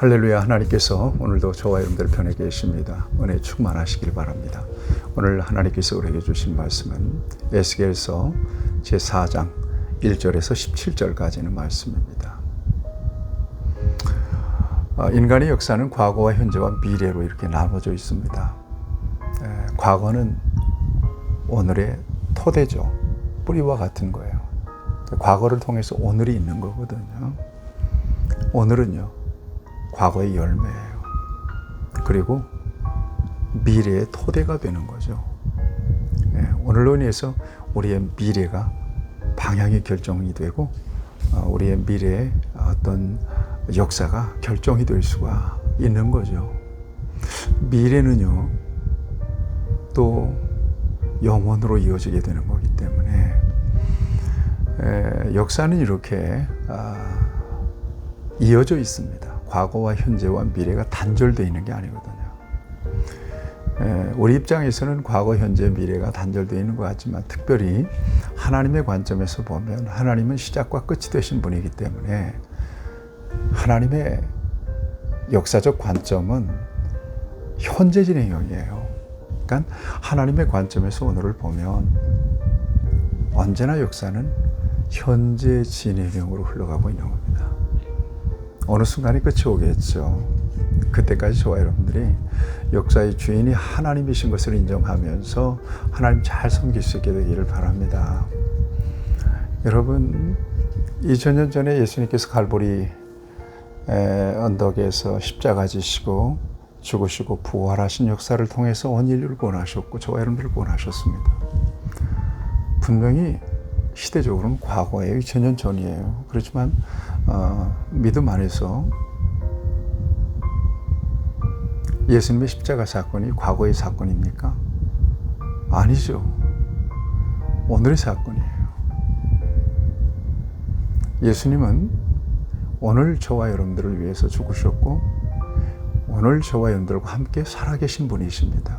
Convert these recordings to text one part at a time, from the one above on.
할렐루야 하나님께서 오늘도 저와 여러분들 편에 계십니다. 은혜 충만하시길 바랍니다. 오늘 하나님께서 우리에게 주신 말씀은 에스겔서 제4장 1절에서 17절까지는 말씀입니다. 아, 인간의 역사는 과거와 현재와 미래로 이렇게 나눠져 있습니다. 과거는 오늘의 토대죠. 뿌리와 같은 거예요. 과거를 통해서 오늘이 있는 거거든요. 오늘은요, 과거의 열매예요. 그리고 미래의 토대가 되는 거죠. 예, 오늘로 인해서 우리의 미래가 방향이 결정이 되고 어, 우리의 미래의 어떤 역사가 결정이 될 수가 있는 거죠. 미래는요, 또 영원으로 이어지게 되는 거기 때문에 역사는 이렇게 아, 이어져 있습니다. 과거와 현재와 미래가 단절되어 있는 게 아니거든요. 우리 입장에서는 과거, 현재, 미래가 단절되어 있는 것 같지만 특별히 하나님의 관점에서 보면 하나님은 시작과 끝이 되신 분이기 때문에 하나님의 역사적 관점은 현재 진행형이에요. 그러니까 하나님의 관점에서 오늘을 보면 언제나 역사는 현재 진행형으로 흘러가고 있는 겁니다. 어느 순간에 끝이 오겠죠. 그때까지 저와 여러분들이 역사의 주인이 하나님이신 것을 인정하면서 하나님 잘 섬길 수 있게 되기를 바랍니다. 여러분, 2000년 전에 예수님께서 갈보리 언덕에서 십자가 지시고 죽으시고 부활하신 역사를 통해서 온 인류를 구원하셨고 저와 여러분들을 구원하셨습니다. 분명히 시대적으로는 과거예요. 2000년 전이에요. 그렇지만 어, 믿음 안에서 예수님의 십자가 사건이 과거의 사건입니까? 아니죠. 오늘의 사건이에요. 예수님은 오늘 저와 여러분들을 위해서 죽으셨고 오늘 저와 여러분들과 함께 살아계신 분이십니다.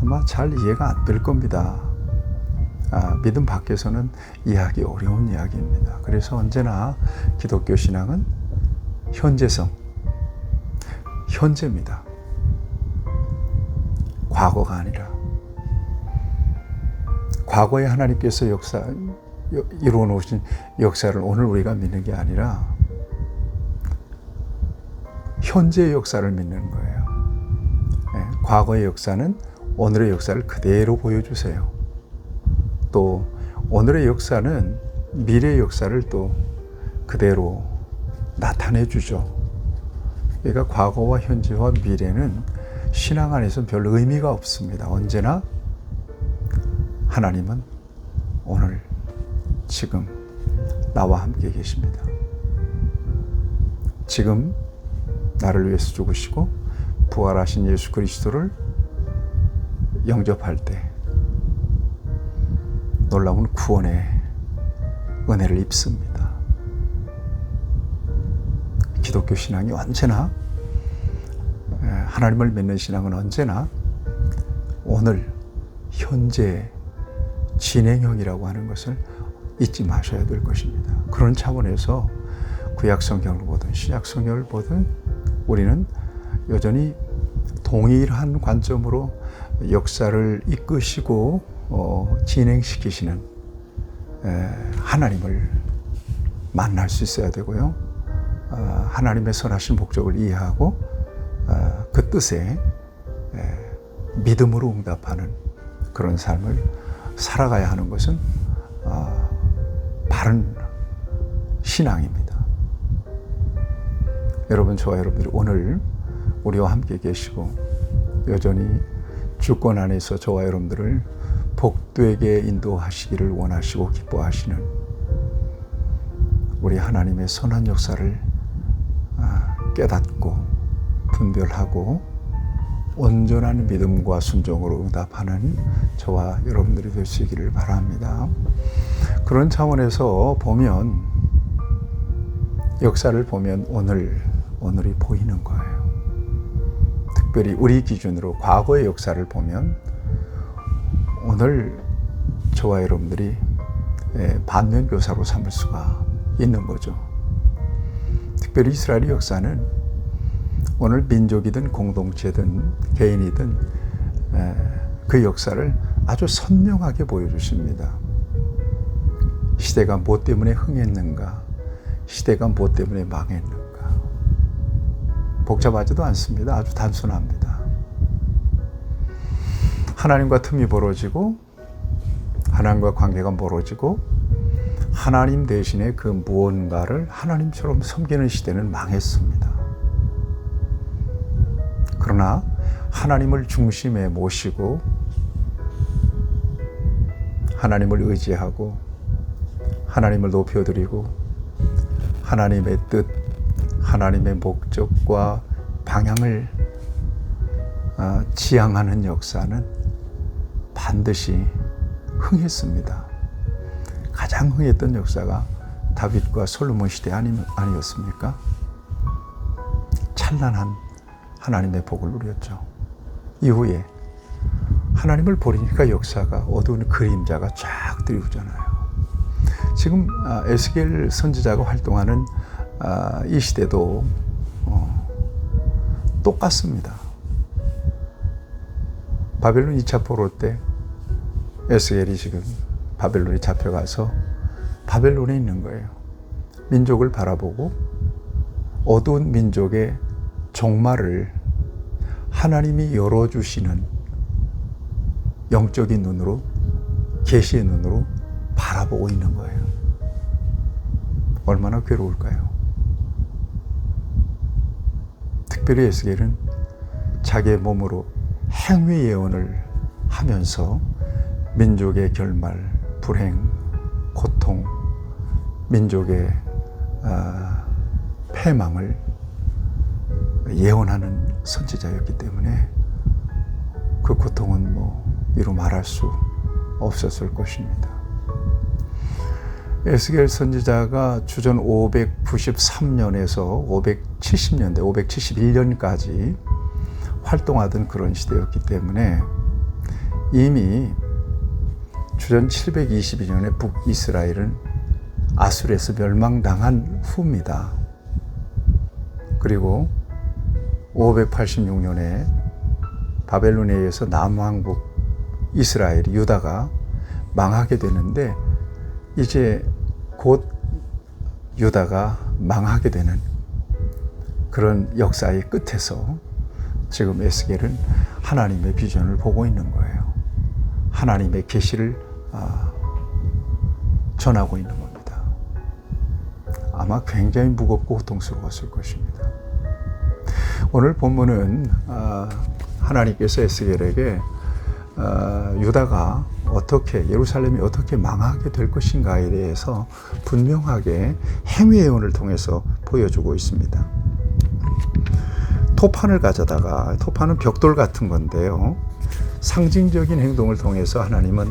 아마 잘 이해가 안 될 겁니다. 아, 믿음 밖에서는 이해하기 어려운 이야기입니다. 그래서 언제나 기독교 신앙은 현재성, 현재입니다. 과거가 아니라 과거에 하나님께서 역사 이루어 놓으신 역사를 오늘 우리가 믿는 게 아니라 현재의 역사를 믿는 거예요. 네, 과거의 역사는 오늘의 역사를 그대로 보여주세요. 또 오늘의 역사는 미래의 역사를 또 그대로 나타내 주죠. 그러니까 과거와 현재와 미래는 신앙 안에서 별 의미가 없습니다. 언제나 하나님은 오늘, 지금 나와 함께 계십니다. 지금 나를 위해서 죽으시고 부활하신 예수 그리스도를 영접할 때 놀라운 구원의 은혜를 입습니다. 기독교 신앙이 언제나 하나님을 믿는 신앙은 언제나 오늘 현재 진행형이라고 하는 것을 잊지 마셔야 될 것입니다. 그런 차원에서 구약 성경을 보든 신약 성경을 보든 우리는 여전히 동일한 관점으로 역사를 이끄시고 어, 진행시키시는 에, 하나님을 만날 수 있어야 되고요. 어, 하나님의 선하신 목적을 이해하고 어, 그 뜻에 에, 믿음으로 응답하는 그런 삶을 살아가야 하는 것은 어, 바른 신앙입니다. 여러분, 저와 여러분들이 오늘 우리와 함께 계시고 여전히 주권 안에서 저와 여러분들을 복되게 인도하시기를 원하시고 기뻐하시는 우리 하나님의 선한 역사를 아, 깨닫고 분별하고 온전한 믿음과 순종으로 응답하는 저와 여러분들이 있기를 바랍니다. 그런 차원에서 보면 역사를 보면 오늘 오늘이 보이는 거예요. 특별히 우리 기준으로 과거의 역사를 보면 오늘 저와 여러분들이 예, 반면 교사로 삼을 수가 있는 거죠. 특별히 이스라엘의 역사는 오늘 민족이든 공동체든 개인이든 에, 그 역사를 아주 선명하게 보여주십니다. 시대가 뭐 때문에 흥했는가? 시대가 뭐 때문에 망했는가? 복잡하지도 않습니다. 아주 단순합니다. 하나님과 틈이 벌어지고 하나님과 관계가 멀어지고 하나님 대신에 그 무언가를 하나님처럼 섬기는 시대는 망했습니다. 그러나 하나님을 중심에 모시고 하나님을 의지하고 하나님을 높여드리고 하나님의 뜻, 하나님의 목적과 방향을 아, 지향하는 역사는 반드시 흥했습니다. 가장 흥했던 역사가 다윗과 솔로몬 시대 아니, 아니었습니까? 찬란한 하나님의 복을 누렸죠. 이후에 하나님을 버리니까 역사가 어두운 그림자가 쫙 드리우잖아요. 지금 아, 에스겔 선지자가 활동하는 아, 이 시대도 어, 똑같습니다. 바벨론 2차 포로 때 에스겔이 지금 바벨론에 잡혀가서 바벨론에 있는 거예요. 민족을 바라보고 어두운 민족의 종말을 하나님이 열어주시는 영적인 눈으로 계시의 눈으로 바라보고 있는 거예요. 얼마나 괴로울까요? 특별히 에스겔은 자기의 몸으로 행위 예언을 하면서 민족의 결말, 불행, 고통, 민족의 아, 패망을 예언하는 선지자였기 때문에 그 고통은 뭐 이루 말할 수 없었을 것입니다. 에스겔 선지자가 주전 593년에서 570년대, 571년까지 활동하던 그런 시대였기 때문에 이미 주전 722년에 북이스라엘은 아술에서 멸망당한 후입니다. 그리고 586년에 바벨론에 의해서 남왕국 이스라엘, 유다가 망하게 되는데 이제 곧 유다가 망하게 되는 그런 역사의 끝에서 지금 에스겔은 하나님의 비전을 보고 있는 거예요. 하나님의 계시를 아, 전하고 있는 겁니다. 아마 굉장히 무겁고 고통스러웠을 것입니다. 오늘 본문은 아, 하나님께서 에스겔에게 아, 유다가 어떻게 예루살렘이 어떻게 망하게 될 것인가에 대해서 분명하게 행위 예언을 통해서 보여주고 있습니다. 토판을 가져다가 토판은 벽돌 같은 건데요. 상징적인 행동을 통해서 하나님은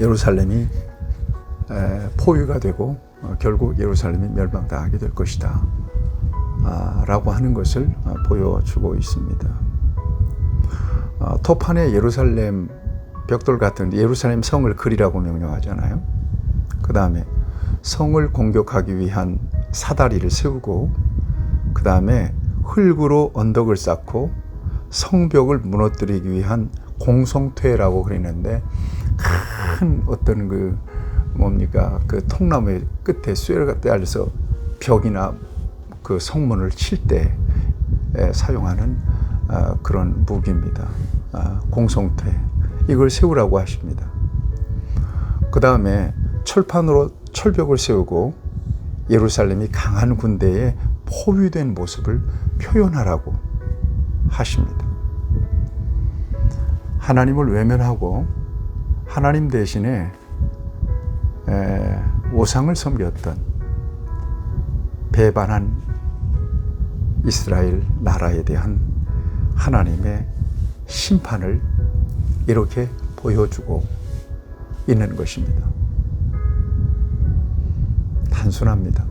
예루살렘이 포위가 되고 어, 결국 예루살렘이 멸망당하게 될 것이다. 아, 라고 하는 것을 어, 보여주고 있습니다. 어, 토판에 예루살렘 벽돌 같은 예루살렘 성을 그리라고 명령하잖아요. 그 다음에 성을 공격하기 위한 사다리를 세우고 그 다음에 흙으로 언덕을 쌓고 성벽을 무너뜨리기 위한 공성퇴라고 그랬는데 큰 어떤 그 뭡니까 그 통나무의 끝에 쇠가 달려서 벽이나 그 성문을 칠 때 사용하는 아, 그런 무기입니다. 아, 공성퇴 이걸 세우라고 하십니다. 그 다음에 철판으로 철벽을 세우고 예루살렘이 강한 군대에 포위된 모습을 표현하라고 하십니다. 하나님을 외면하고 하나님 대신에 오상을 섬겼던 배반한 이스라엘 나라에 대한 하나님의 심판을 이렇게 보여주고 있는 것입니다. 단순합니다.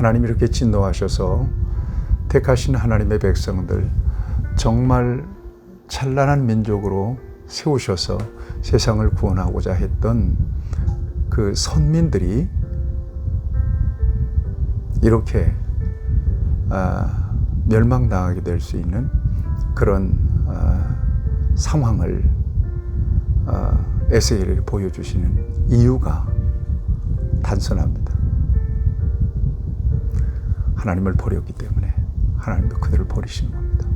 하나님 이렇게 진노하셔서 택하신 하나님의 백성들 정말 찬란한 민족으로 세우셔서 세상을 구원하고자 했던 그 선민들이 이렇게 아, 멸망당하게 될 수 있는 그런 아, 상황을 아, 에세겔에게 보여주시는 이유가 단순합니다. 하나님을 버렸기 때문에 하나님도 그들을 버리시는 겁니다.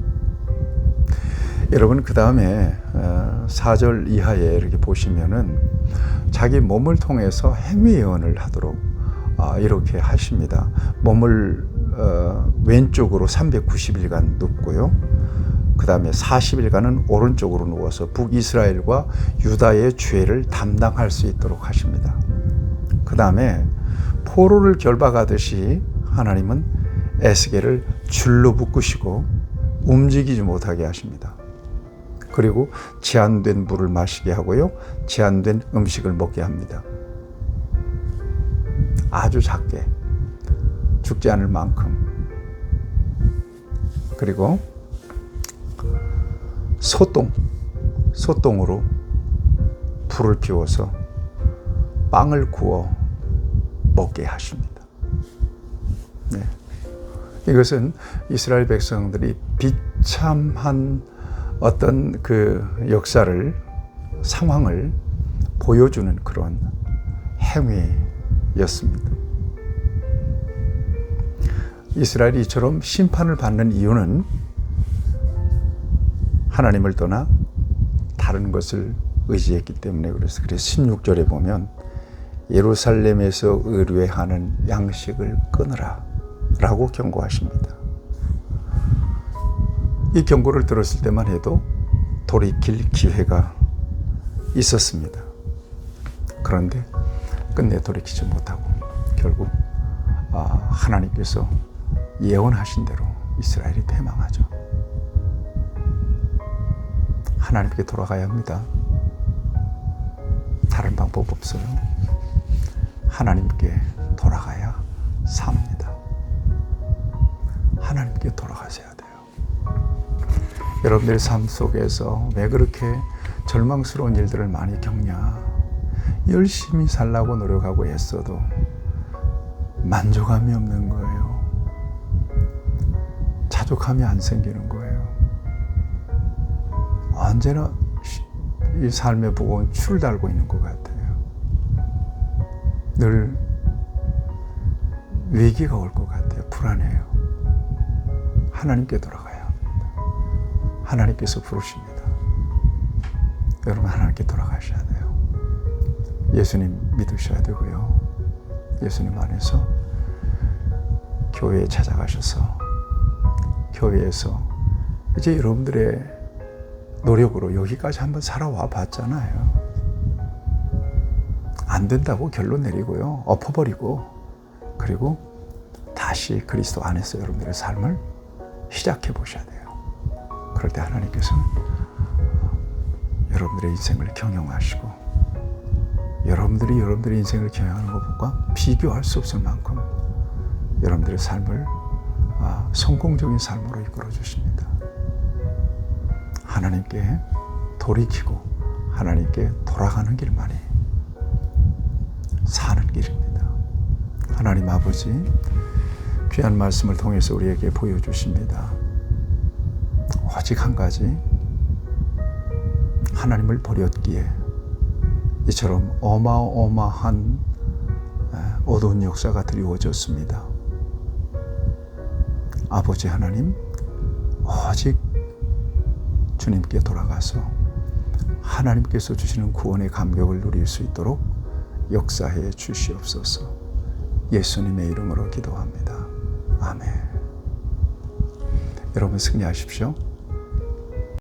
여러분 그 다음에 4절 이하에 이렇게 보시면은 자기 몸을 통해서 행위 예언을 하도록 아, 이렇게 하십니다. 몸을 어, 왼쪽으로 390일간 눕고요. 그 다음에 40일간은 오른쪽으로 누워서 북이스라엘과 유다의 죄를 담당할 수 있도록 하십니다. 그 다음에 포로를 결박하듯이 하나님은 에스겔을 줄로 묶으시고 움직이지 못하게 하십니다. 그리고 제한된 물을 마시게 하고요. 제한된 음식을 먹게 합니다. 아주 작게 죽지 않을 만큼 그리고 소똥 소똥으로 불을 피워서 빵을 구워 먹게 하십니다. 네. 이것은 이스라엘 백성들이 비참한 어떤 그 역사를 상황을 보여주는 그런 행위였습니다. 이스라엘이 이처럼 심판을 받는 이유는 하나님을 떠나 다른 것을 의지했기 때문에 그래서 그래서 16절에 보면 예루살렘에서 의뢰하는 양식을 끊으라 라고 경고하십니다. 이 경고를 들었을 때만 해도 돌이킬 기회가 있었습니다. 그런데 끝내 돌이키지 못하고 결국 아, 하나님께서 예언하신 대로 이스라엘이 패망하죠. 하나님께 돌아가야 합니다. 다른 방법 없어요. 하나님께 돌아가야 삽니다. 하나님께 돌아가셔야 돼요. 여러분들의 삶 속에서 왜 그렇게 절망스러운 일들을 많이 겪냐? 열심히 살라고 노력하고 애써도 만족함이 없는 거예요. 자족함이 안 생기는 거예요. 언제나 이 삶의 무거운 줄 달고 있는 것 같아요. 늘 위기가 올 것 같아요. 불안해요. 하나님께 돌아가야 합니다. 하나님께서 부르십니다. 여러분 하나님께 돌아가셔야 돼요. 예수님 믿으셔야 되고요. 예수님 안에서 교회에 찾아가셔서 교회에서 이제 여러분들의 노력으로 여기까지 한번 살아와 봤잖아요. 안 된다고 결론 내리고요. 엎어버리고 그리고 다시 그리스도 안에서 여러분들의 삶을 시작해 보셔야 돼요. 그럴 때 하나님께서는 여러분들의 인생을 경영하시고 여러분들이 여러분들의 인생을 경영하는 것과 비교할 수 없을 만큼 여러분들의 삶을 아, 성공적인 삶으로 이끌어 주십니다. 하나님께 돌이키고 하나님께 돌아가는 길만이 사는 길입니다. 하나님 아버지 귀한 말씀을 통해서 우리에게 보여주십니다. 오직 한 가지 하나님을 버렸기에 이처럼 어마어마한 어두운 역사가 드리워졌습니다. 아버지 하나님, 오직 주님께 돌아가서 하나님께서 주시는 구원의 감격을 누릴 수 있도록 역사해 주시옵소서. 예수님의 이름으로 기도합니다. 아멘. 여러분 승리하십시오.